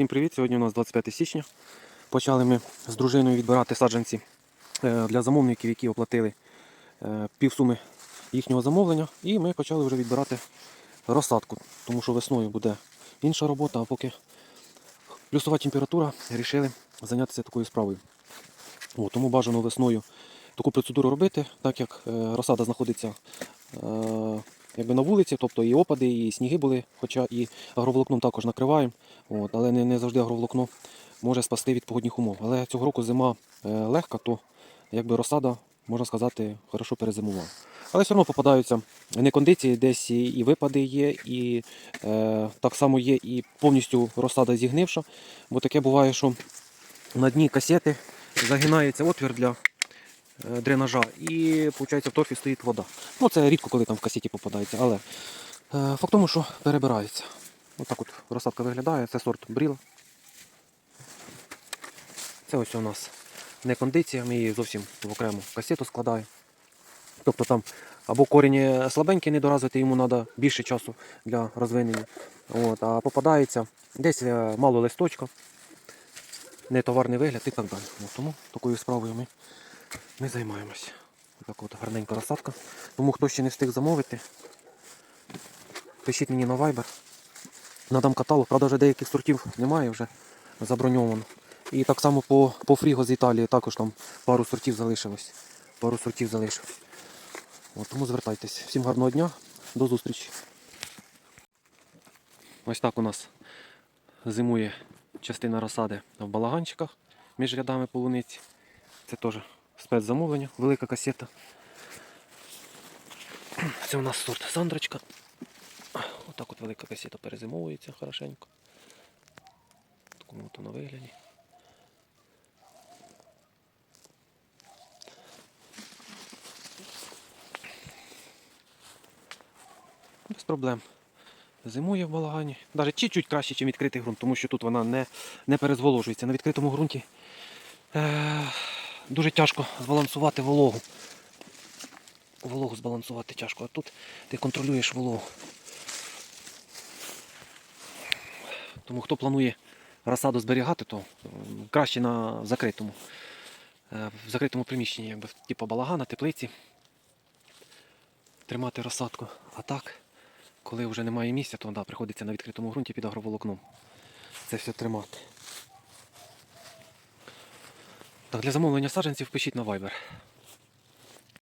Всім привіт! Сьогодні у нас 25 січня. Почали ми з дружиною відбирати саджанці е, для замовників, які оплатили е, півсуми їхнього замовлення. І ми почали вже відбирати розсадку, тому що весною буде інша робота, а поки плюсова температура, вирішили зайнятися такою справою. О, тому бажано весною таку процедуру робити, так як е, розсада знаходиться якби на вулиці, тобто і опади, і сніги були, хоча і агроволокном також накриваємо, от, але не, не завжди агроволокно може спасти від погодних умов. Але цього року зима е, легка, то якби розсада, можна сказати, хорошо перезимувала. Але все одно попадаються некондиції, десь і, випади є, і е, так само є і повністю розсада зігнивша, бо таке буває, що на дні касети загинається отвір для дренажа і виходить, в торфі стоїть вода. Ну це рідко, коли там в касеті попадається, але е, факт тому, що перебирається. Отак от розсадка виглядає, це сорт бріла. Це ось у нас не кондиція, ми її зовсім в окрему касету складаємо. Тобто там або корінь слабенький недоразвитий, йому треба більше часу для розвинення. От, а попадається десь е, мало листочка, не товарний вигляд і так далі. От, тому такою справою ми, ми займаємося. Так от гарненька розсадка. Тому хто ще не встиг замовити, пишіть мені на Viber. Надам каталог, правда вже деяких сортів немає вже заброньовано. І так само по, по фріго з Італії також там пару сортів залишилось. Пару сортів залишилось. От, тому звертайтесь. Всім гарного дня, до зустрічі. Ось так у нас зимує частина розсади в балаганчиках між рядами полуниці. Це теж спецзамовлення, велика касета. Це у нас сорт Сандрочка. Отак от велика касета перезимовується хорошенько. Такому от на вигляді. Без проблем. Зимує в балагані. Навіть чуть-чуть краще, ніж відкритий ґрунт, тому що тут вона не, не перезволожується. На відкритому ґрунті е, дуже тяжко збалансувати вологу. Вологу збалансувати тяжко, а тут ти контролюєш вологу. Тому хто планує розсаду зберігати, то краще на закритому. е, В закритому приміщенні, якби, типу балагана, теплиці. Тримати розсадку. А так, коли вже немає місця, то да, приходиться на відкритому ґрунті під агроволокном. Це все тримати. Так, для замовлення саджанців пишіть на Viber.